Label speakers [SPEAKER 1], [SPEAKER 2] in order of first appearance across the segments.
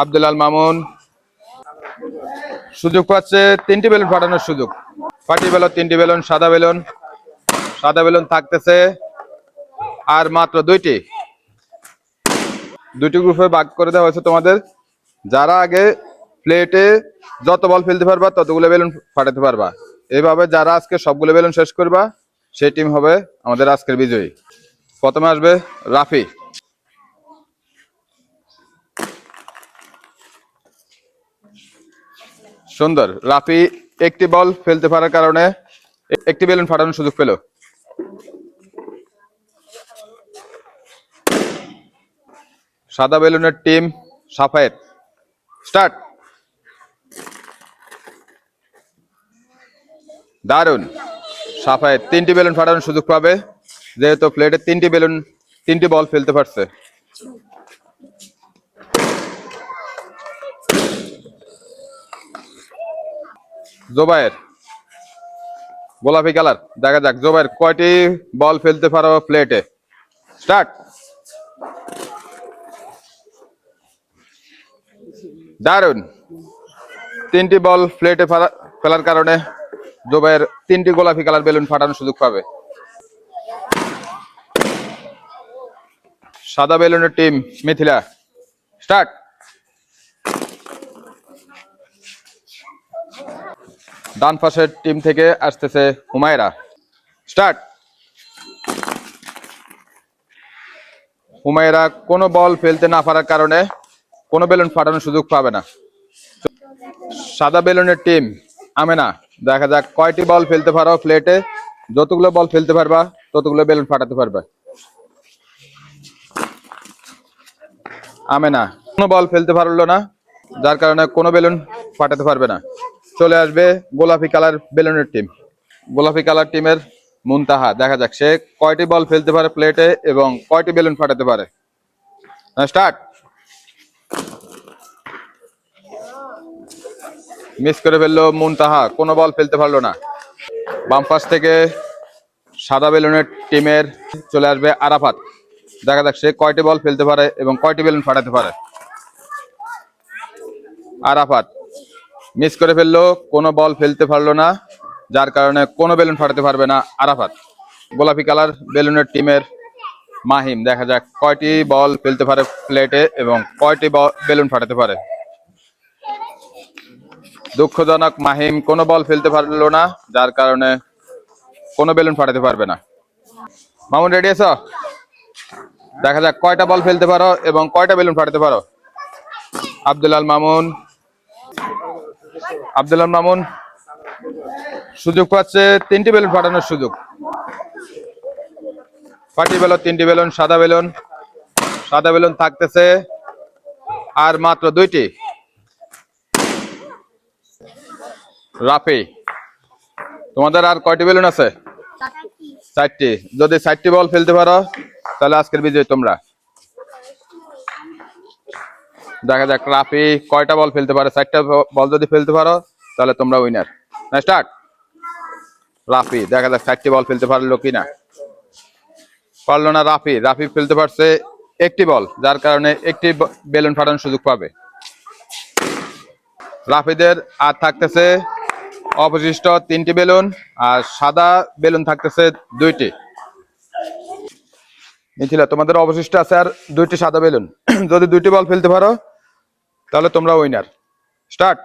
[SPEAKER 1] আব্দুল আল মামুন। সুযোগ পাচ্ছে, তিনটি বেলুন ফাটানোর সুযোগ। পাটি বেলুন তিনটি বেলুন সাদা বেলুন সাদা বেলুন থাকতেছে, আর মাত্র দুইটি। দুইটি গ্রুপে ভাগ করে দেওয়া হয়েছে তোমাদের। যারা আগে প্লেটে যত বল ফেলতে পারবা, ততগুলো বেলুন ফাটাতে পারবা। এভাবে যারা আজকে সবগুলো বেলুন শেষ করবা, সেই টিম হবে আমাদের আজকের বিজয়ী। প্রথমে আসবে রাফি। সুন্দর। রাফি একটি বল ফেলতে পারার কারণে একটি বেলুন ফাটানোর সুযোগ পেল। সাদা বেলুনের টিম সাফায়েত। স্টার্ট। দারুণ সাফায়েত তিনটি বেলুন ফাটানোর সুযোগ পাবে, যেহেতু প্লেটে তিনটি বেলুন, তিনটি বল ফেলতে পারছে। জোবায়ের। গোলাপি কালার। দেখা যাক, জোবায়ের কয়টি বল ফেলতে পারো প্লেটে। স্টার্ট। দারুণ তিনটি বল প্লেটে ফেলা- ফেলার কারণে জোবাইয়ের তিনটি গোলাপি কালার বেলুন ফাটানোর সুযোগ পাবে। সাদা বেলুনের টিম, মিথিলা। স্টার্ট। ডান পাশের টিম থেকে আসতেছে হুমায়রা। স্টার্ট। হুমায়রা কোনো বল ফেলতে না পারার কারণে কোনো বেলুন ফাটানোর সুযোগ পাবে না। সাদা বেলুনের টিম, আমেনা, দেখা যাক কয়টি বল ফেলতে পারো প্লেটে। যতগুলো বল ফেলতে পারবা, ততগুলো বেলুন ফাটাতে পারবে। আমেনা, কোনো বল ফেলতে পারল না, যার কারণে কোনো বেলুন ফাটাতে পারবে না। চলে আসবে গোলাপি কালার বেলুনের টিম। গোলাপি কালার টিমের মুনতাহা, দেখা যাক সে কয়টি বল ফেলতে পারে প্লেটে এবং কয়টি বেলুন ফাটাতে পারে। স্টার্ট মিস করে ফেলল মুনতাহা, কোনো বল ফেলতে পারল না। বাম পাশ থেকে সাদা বেলুনের টিমের চলে আসবে আরাফাত। দেখা যাক সে কয়টি বল ফেলতে পারে এবং কয়টি বেলুন ফাটাতে পারে। আরাফাত। মিস করে ফেলল, কোনো বল ফেলতে পারল না, যার কারণে কোনো বেলুন ফাটাতে পারবে না আরাফাত। গোলাপি কালার বেলুনের টিমের মাহিম, দেখা যাক কয়টি বল ফেলতে পারে প্লেটে এবং কয়টি বেলুন ফাটাতে পারে। দুঃখজনক মাহিম, কোনো বল ফেলতে পারল না, যার কারণে কোনো বেলুন ফাটাতে পারবে না। মামুন রেডি আছো? দেখা যাক কয়টা বল ফেলতে পারো এবং কয়টা বেলুন ফাটাতে পারো। আব্দুল আল মামুন আব্দুল আল মামুন, সুযোগ পাচ্ছে, তিনটি বেলুন ফাটানোর সুযোগ। পাটি বেলুন তিনটি বেলুন সাদা বেলুন সাদা বেলুন থাকতেছে, আর মাত্র দুইটি। রাফি, তোমাদের আর কয়টি বেলুন আছে? চারটি। যদি চারটি বল ফেলতে পারো, তাহলে আজকের বিজয় তোমরা। দেখা যাক, রাফি কয়টা বল ফেলতে পারে? চারটা বল যদি ফেলতে পারো, তাহলে তোমরা উইনার না স্টার্ট রাফি, দেখা যাক চারটি বল ফেলতে পারল কিনা। পারল না রাফি। রাফি ফেলতে পারছে একটি বল, যার কারণে একটি বেলুন ফাটানোর সুযোগ পাবে। রাফিদের আর থাকতেছে অবশিষ্ট তিনটি বেলুন, আর সাদা বেলুন থাকতেছে দুইটি। মিথিলা তোমাদের অবশিষ্ট আছে আর দুইটি সাদা বেলুন। যদি দুইটি বল ফেলতে পারো তাহলে তোমরা উইনার স্টার্ট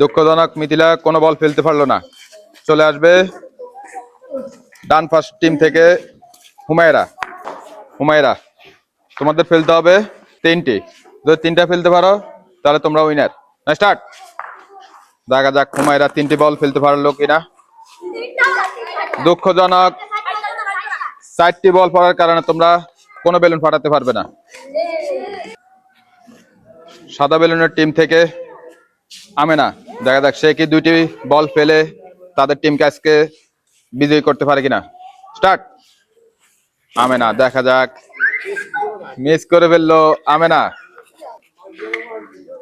[SPEAKER 1] দুঃখজনক, মিথিলা, কোনো বল ফেলতে পারল না। চলে আসবে ডান ফার্স্ট টিম থেকে হুমায়রা। হুমায়রা, তোমাদের ফেলতে হবে তিনটি। যদি তিনটা ফেলতে পারো, তাহলে তোমরা উইনার স্টার্ট দেখা যাক হুমায়রা তিনটি বল ফেলতে পারল কিনা। দুঃখজনক, চারটি বল পড়ার কারণে তোমরা কোনো বেলুন ফাটাতে পারবে না। সাদা বেলুনের টিম থেকে আমেনা, দেখা যাক সে কি দুইটি বল ফেলে তাদের টিমকে আজকে বিজয়ী করতে পারে কিনা। স্টার্ট। আমেনা, দেখা যাক। মিস করে ফেলল আমেনা।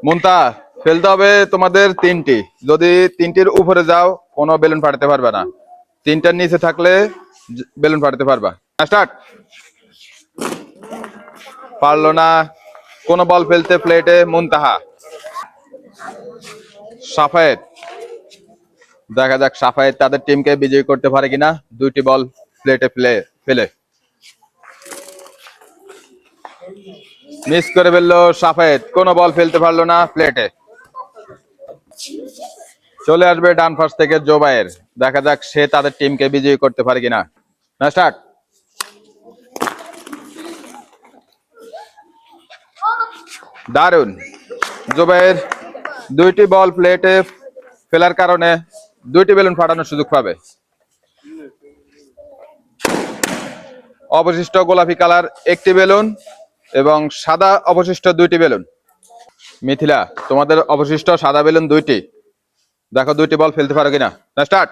[SPEAKER 1] মুন্তা, ফেলতে হবে তোমাদের তিনটি। যদি তিনটির উপরে যাও, কোনো বেলুন ফাটাতে পারবে না। তিনটার নিচে থাকলে বেলুন ফাটাতে পারবা। স্টার্ট। পারল না। কোন বল ফেলতে প্লেটে মুনতাহা। সাফায়েত। দেখা যাক সাফায়েত তাদের টিমকে বিজয়ী করতে পারে কিনা। দুইটি বল প্লেটে ফেলে ফেলে। মিস করে ফেলল সাফায়েত। কোনো বল ফেলতে পারল না প্লেটে চলে আসবে ডান পাশ থেকে জোবায়ের। দেখা যাক সে তাদের টিমকে বিজয়ী করতে পারে কিনা। না স্টার্ট দারুণ জোবায়ের দুইটি বল প্লেটে ফেলার কারণে দুইটি বেলুন ফাটানোর সুযোগ পাবে। অবশিষ্ট গোলাপি কালার একটি বেলুন এবং সাদা অবশিষ্ট দুইটি বেলুন। মিথিলা, তোমাদের অবশিষ্ট সাদা বেলুন দুইটি। দেখো দুইটি বল ফেলতে পারো কিনা। না স্টার্ট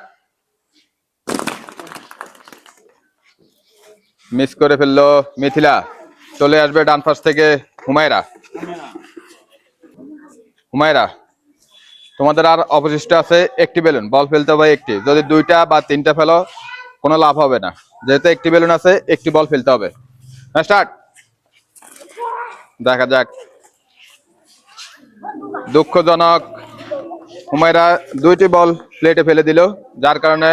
[SPEAKER 1] মিস করে ফেলল মিথিলা। চলে আসবে ডান পাশ থেকে হুমায়রা। হুমায়রা, তোমাদের আর অবশিষ্ট আছে একটি বেলুন, বল ফেলতে হবে একটি। যদি দুইটা বা তিনটা ফেলো, কোনো লাভ হবে না। যেহেতু একটি বেলুন আছে, একটি বল ফেলতে হবে। স্টার্ট দেখা যাক। দুঃখজনক, হুমায়রা দুইটি বল প্লেটে ফেলে দিল, যার কারণে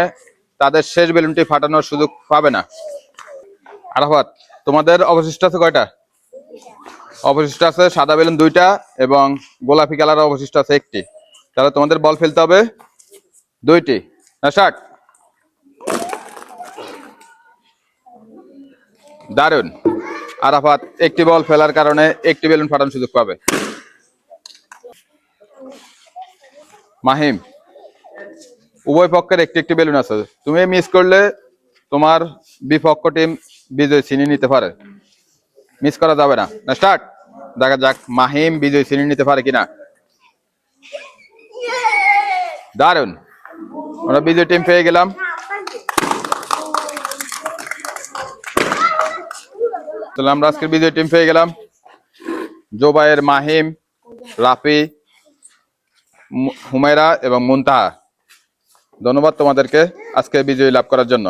[SPEAKER 1] তাদের শেষ বেলুনটি ফাটানোর সুযোগ পাবে না। আরাফাত, তোমাদের অবশিষ্ট আছে কয়টা? অবশিষ্ট আছে সাদা বেলুন দুইটা এবং গোলাপি কালার অবশিষ্ট আছে একটি। তাহলে তোমাদের বল ফেলতে হবে। দুইটি। না স্টার্ট দারুণ আরাফাত, একটি বল ফেলার কারণে একটি বেলুন ফাটানোর সুযোগ পাবে। মাহিম, উভয় পক্ষের একটি একটি বেলুন আছে। তুমি মিস করলে তোমার বিপক্ষ টিম বিজয় ছিনিয়ে নিতে পারে। মিস করা যাবে না। স্টার্ট দেখা যাক মাহিম বিজয় ছিনিয়ে নিতে পারে কিনা। দারুণ আমরা বিজয় টিম পেয়ে গেলাম। তাহলে আমরা আজকের বিজয় টিম পেয়ে গেলাম। জোবায়ের মাহিম, রাফি হুমায়রা এবং মুনতাহা। ধন্যবাদ তোমাদেরকে আজকে বিজয়ী লাভ করার জন্য।